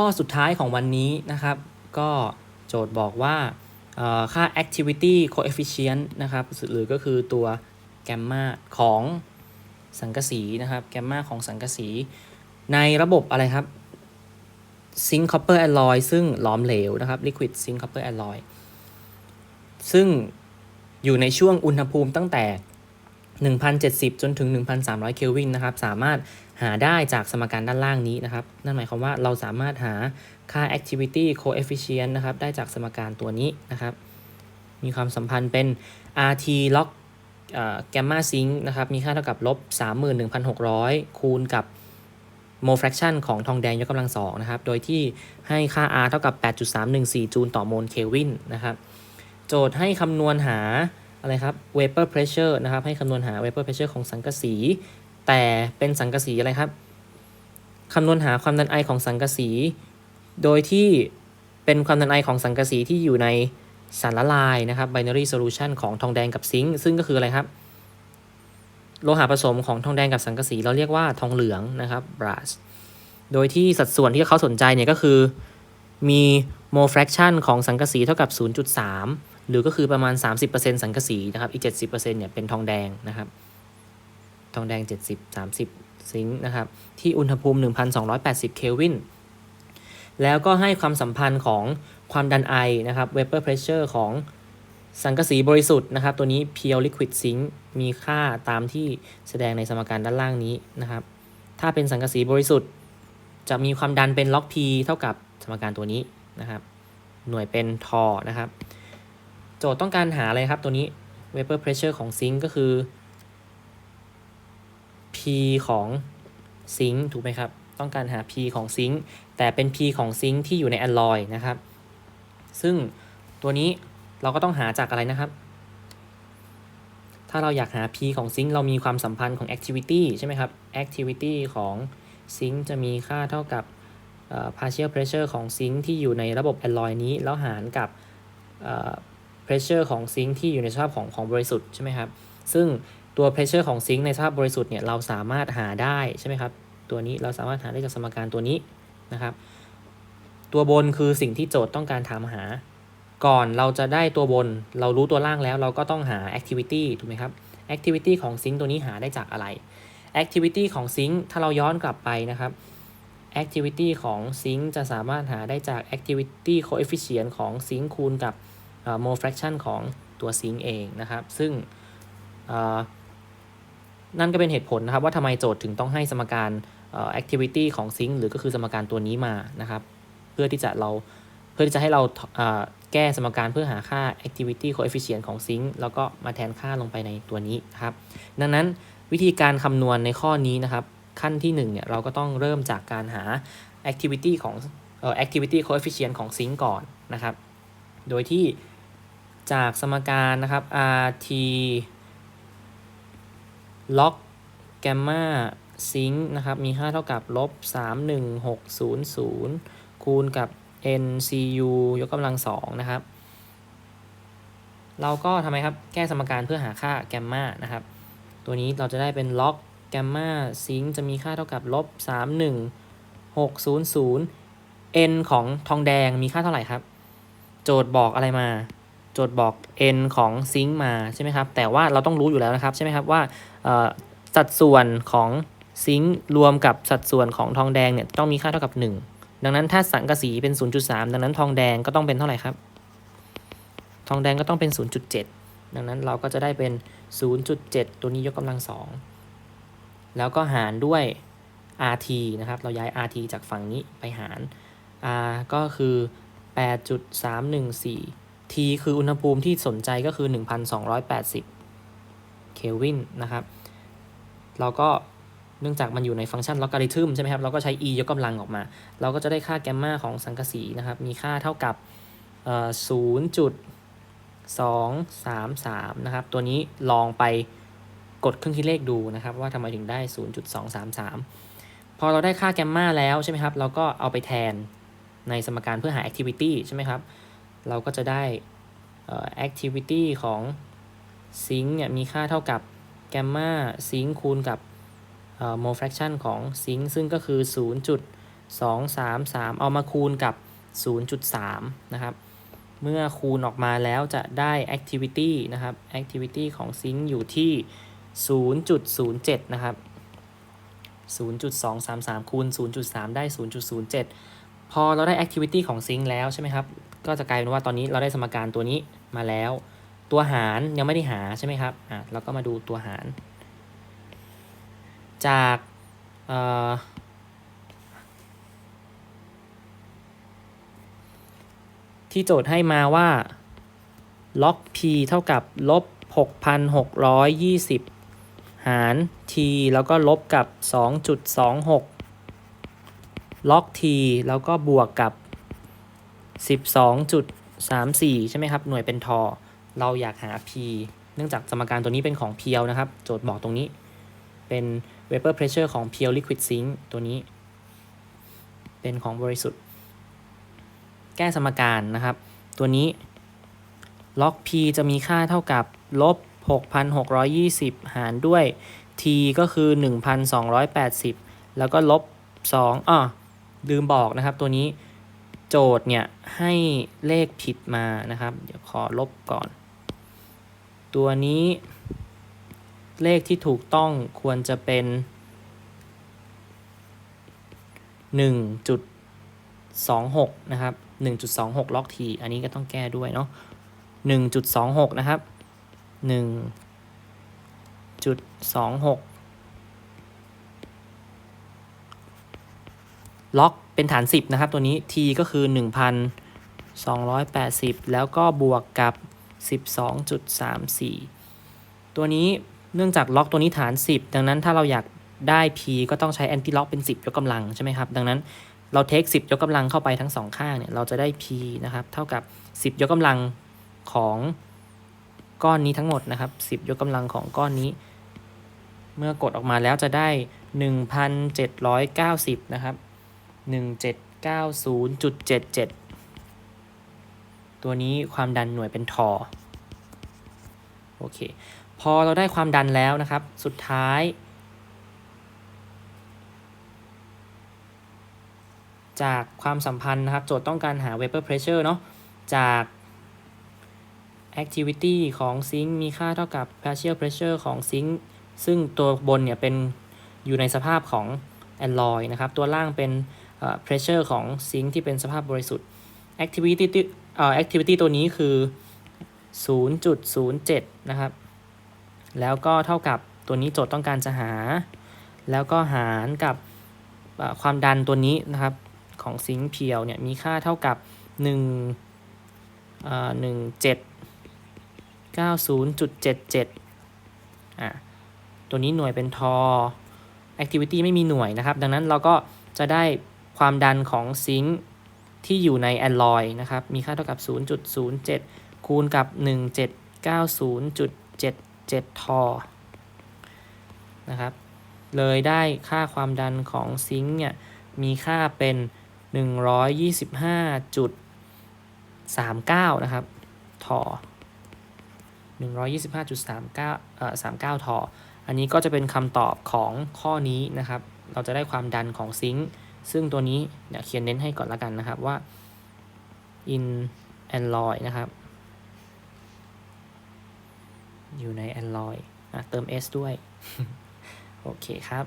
ข้อสุดท้ายของวันนี้นะครับ ก็โจทย์บอกว่าค่า activity coefficient นะครับ หรือก็คือตัวแกมมาของสังกะสีนะครับ แกมมาของสังกะสี ในระบบอะไรครับซิงค์คอปเปอร์แอลลอยซึ่งหลอมเหลวนะครับ liquid zinc copper alloy ซึ่งอยู่ในช่วงอุณหภูมิตั้งแต่ 1,070 จนถึง 1,300 เคลวินนะครับ สามารถ หาได้จากสมการด้านล่างนี้นะครับ นั่นหมายความว่าเราสามารถหาค่า activity coefficient นะครับ ได้จากสมการตัวนี้นะครับ มีความสัมพันธ์เป็น RT log แกมมาซิงนะครับ มีค่าเท่ากับลบ 31,600 คูณกับโมฟ r ร c ชันของทองแดงยกกำลังสองนะครับ โดยที่ให้ค่า R เท่ากับ 8.314 จูลต่อโมลเควินนะครับ โจทย์ให้คำนวณหาอะไรครับ vapor pressure นะครับ ให้คำนวณหา vapor pressure ของสังกะสี แต่เป็นสังกะสีอะไรครับคำนวณหาความดันไอของสังกะสี โดยที่เป็นความดันไอของสังกะสีที่อยู่ในสารละลายนะครับ binary solution ของทองแดงกับซิงค์ซึ่งก็คืออะไรครับ โลหะผสมของทองแดงกับสังกะสีเราเรียกว่าทองเหลืองนะครับ brass โดยที่สัดส่วนที่เขาสนใจเนี่ยก็คือมี mole fraction ของสังกะสีเท่ากับ 0.3 หรือก็คือประมาณ 30%สังกะสีนะครับ อีก 70%เนี่ยเป็นทองแดงนะครับ ทองแดง 70 30 ซิงค์นะครับ ที่อุณหภูมิ 1,280 เคลวิน แล้วก็ให้ความสัมพันธ์ของความดันไอนะครับ vapor pressure ของสังกะสีบริสุทธิ์นะครับ ตัวนี้ pure liquid zinc มีค่าตามที่แสดงในสมการด้านล่างนี้นะครับ ถ้าเป็นสังกะสีบริสุทธิ์ จะมีความดันเป็น log p เท่ากับสมการตัวนี้นะครับ หน่วยเป็นทอนะครับ โจทย์ต้องการหาอะไรครับตัวนี้ vapor pressure ของซิงค์ก็คือ ของซิงค์ถูกไหมครับ ต้องการหา p ของซิงค์แต่เป็น p ของซิงค์ที่อยู่ในแอลลอยนะครับ ซึ่งตัวนี้เราก็ต้องหาจากอะไรนะครับ ถ้าเราอยากหา p ของซิงค์เรามีความสัมพันธ์ของ activity ใช่ไหมครับ activity ของซิงค์จะมีค่าเท่ากับ partial pressure ของซิงค์ที่อยู่ในระบบแอลลอยนี้ แล้วหารกับ pressure ของซิงค์ที่อยู่ในสภาพของของบริสุทธิ์ใช่ไหมครับ ซึ่ง ตัว pressure ของซิงค์ในสภาพบริสุทธิ์เนี่ยเราสามารถหาได้ใช่ไหมครับ ตัวนี้เราสามารถหาได้จากสมการตัวนี้นะครับ ตัวบนคือสิ่งที่โจทย์ต้องการถามหา ก่อนเราจะได้ตัวบน เรารู้ตัวล่างแล้วเราก็ต้องหา activity ถูกไหมครับ activity ของซิงค์ตัวนี้หาได้จากอะไร activity ของซิงค์ถ้าเราย้อนกลับไปนะครับ activity ของซิงค์จะสามารถหาได้จาก activity coefficient ของซิงค์คูณกับ mole fraction ของตัวซิงค์เองนะครับ ซึ่ง นั่นก็เป็นเหตุผลนะครับว่าทำไมโจทย์ถึงต้องให้สมการ activity ของซิงค์หรือก็คือสมการตัวนี้มานะครับ เพื่อที่จะเราเพื่อที่จะให้เราแก้สมการเพื่อหาค่า activity coefficient ของซิงค์แล้วก็มาแทนค่าลงไปในตัวนี้นะครับ ดังนั้นวิธีการคำนวณในข้อนี้นะครับ ขั้นที่1เนี่ยเราก็ต้องเริ่มจากการหา activity ของเอ่อ activity coefficient ของซิงค์ก่อนนะครับ โดยที่จากสมการนะครับ rt log gamma ซิงค์นะครับมีค่าเท่ากับลบ31600 คูณกับ NCU ยกกำลังสองนะครับ เราก็ทำไมครับ แก้สมการเพื่อหาค่าแกมมานะครับ ตัวนี้เราจะได้เป็นล็อกแกมมาซิงค์จะมีค่าเท่ากับลบ31600 n ของทองแดงมีค่าเท่าไหร่ครับ โจทย์บอกอะไรมา โจทย์บอก n ของซิงค์มาใช่ไหมครับ แต่ว่าเราต้องรู้อยู่แล้วนะครับใช่ไหมครับว่า สัดส่วนของซิงค์รวมกับสัดส่วนของทองแดงเนี่ยต้องมีค่าเท่ากับ 1 ดังนั้นถ้าสังกะสีเป็น 0.3 ดังนั้นทองแดงก็ต้องเป็นเท่าไหร่ครับ ทองแดงก็ต้องเป็น 0.7 ดังนั้นเราก็จะได้เป็น 0.7 ตัวนี้ยกกำลังสองแล้วก็หารด้วย RT นะครับ เราย้าย RT จากฝั่งนี้ไปหาร R ก็คือ 8.314 T คืออุณหภูมิที่สนใจก็คือ 1,280 เคลวินนะครับ เราก็เนื่องจากมันอยู่ในฟังก์ชันลอการิทึมใช่ไหมครับ เราก็ใช้ e ยกกำลังออกมา เราก็จะได้ค่าแกมมาของสังกะสีนะครับ มีค่าเท่ากับศูนย์จุดสองสามสามนะครับ ตัวนี้ลองไปกดเครื่องคิดเลขดูนะครับ ว่าทำไมถึงได้ 0.233 พอเราได้ค่าแกมมาแล้วใช่ไหมครับ เราก็เอาไปแทนในสมการเพื่อหา activity ใช่ไหมครับ เราก็จะได้ activity ของซิงค์เนี่ยมีค่าเท่ากับ กมมาซิงคูณกับ mole fraction ของซิงซึ่งก็คือ 0.233 เอามาคูณกับ 0.3 นะครับ เมื่อคูณออกมาแล้วจะได้ activity นะครับ activity ของซิงอยู่ที่ 0.07 นะครับ 0.233 คูณ 0.3 ได้ 0.07 พอเราได้ activity ของซิงแล้วใช่ไหมครับ ก็จะกลายเป็นว่าตอนนี้เราได้สมการตัวนี้มาแล้ว ตัวหารยังไม่ได้หาใช่ไหมครับอะเราก็มาดูตัวหาร จากเอ่อที่โจทย์ให้มาว่าล็อก p เท่ากับลบ 6,620 หาร t แล้วก็ลบกับ 2.26 ล็อก t แล้วก็บวกกับ 12.34 ใช่ไหมครับ หน่วยเป็นทอ เราอยากหา p เนื่องจากสมการตัวนี้เป็นของเพียวนะครับ โจทย์บอกตรงนี้ เป็น vapor pressure ของ pure liquid sink ตัวนี้ เป็นของบริสุทธิ์ แก้สมการนะครับ ตัวนี้ log p จะมีค่าเท่ากับลบ 6,620 หารด้วย t ก็คือ 1,280 แล้วก็ลบ 2อ่อลืมบอกนะครับตัวนี้โจทย์เนี่ยให้เลขผิดมานะครับ เดี๋ยวขอลบก่อน ตัวนี้ เลขที่ถูกต้องควรจะเป็น 1.26 นะครับ 1.26 ล็อกที อันนี้ก็ต้องแก้ด้วยเนาะ 1.26 นะครับ 1.26 ล็อกเป็นฐาน 10 นะครับ ตัวนี้ t ก็คือ 1,280 แล้วก็บวกกับ 12.34 ตัวนี้เนื่องจากล็อกตัวนี้ฐาน 10 ดังนั้นถ้าเราอยากได้ p ก็ต้องใช้ anti lock เป็น 10 ยกกำลังใช่ไหมครับ ดังนั้นเราเทค 10 ยกกำลังเข้าไปทั้งสองข้างเนี่ยเราจะได้ p นะครับ เท่ากับ 10 ยกกำลังของก้อนนี้ทั้งหมดนะครับ 10 ยกกำลังของก้อนนี้ เมื่อกดออกมาแล้วจะได้ 1,790 นะครับ 1790.77 ตัวนี้ความดันหน่วยเป็นทอโอเค พอเราได้ความดันแล้วนะครับ สุดท้าย จากความสัมพันธ์นะครับ โจทย์ต้องการหา vapor pressure เนาะจาก activity ของซิงค์มีค่าเท่ากับ partial pressure ของซิงค์ซึ่งตัวบนเนี่ยเป็นอยู่ในสภาพของ alloy นะครับ ตัวล่างเป็น pressure ของซิงค์ที่เป็นสภาพบริสุทธิ์ activity เอ่อ activity ตัวนี้คือ 0.07 นะครับ แล้วก็เท่ากับตัวนี้โจทย์ต้องการจะหา แล้วก็หารกับความดันตัวนี้นะครับ ของซิงค์เพียวเนี่ยมีค่าเท่ากับ1เอ่อ17 90.77อะตัวนี้หน่วยเป็นทอ activity ไม่มีหน่วยนะครับ ดังนั้นเราก็จะได้ความดันของซิงค์ ที่อยู่ในแอนลอยนะครับ มีค่าเท่ากับ 0.07 คูณกับ 1790.77 ทอ นะครับ เลยได้ค่าความดันของซิงค์เนี่ย มีค่าเป็น 125.39 นะครับ ทอ 125.39เอ่อ39 ทอ อันนี้ก็จะเป็นคำตอบของข้อนี้นะครับ เราจะได้ความดันของซิงค์ ซึ่งตัวนี้เดี๋ยวเขียนเน้นให้ก่อนละกันนะครับว่า in alloy นะครับ อยู่ใน alloy อะเติม s ด้วย โอเคครับ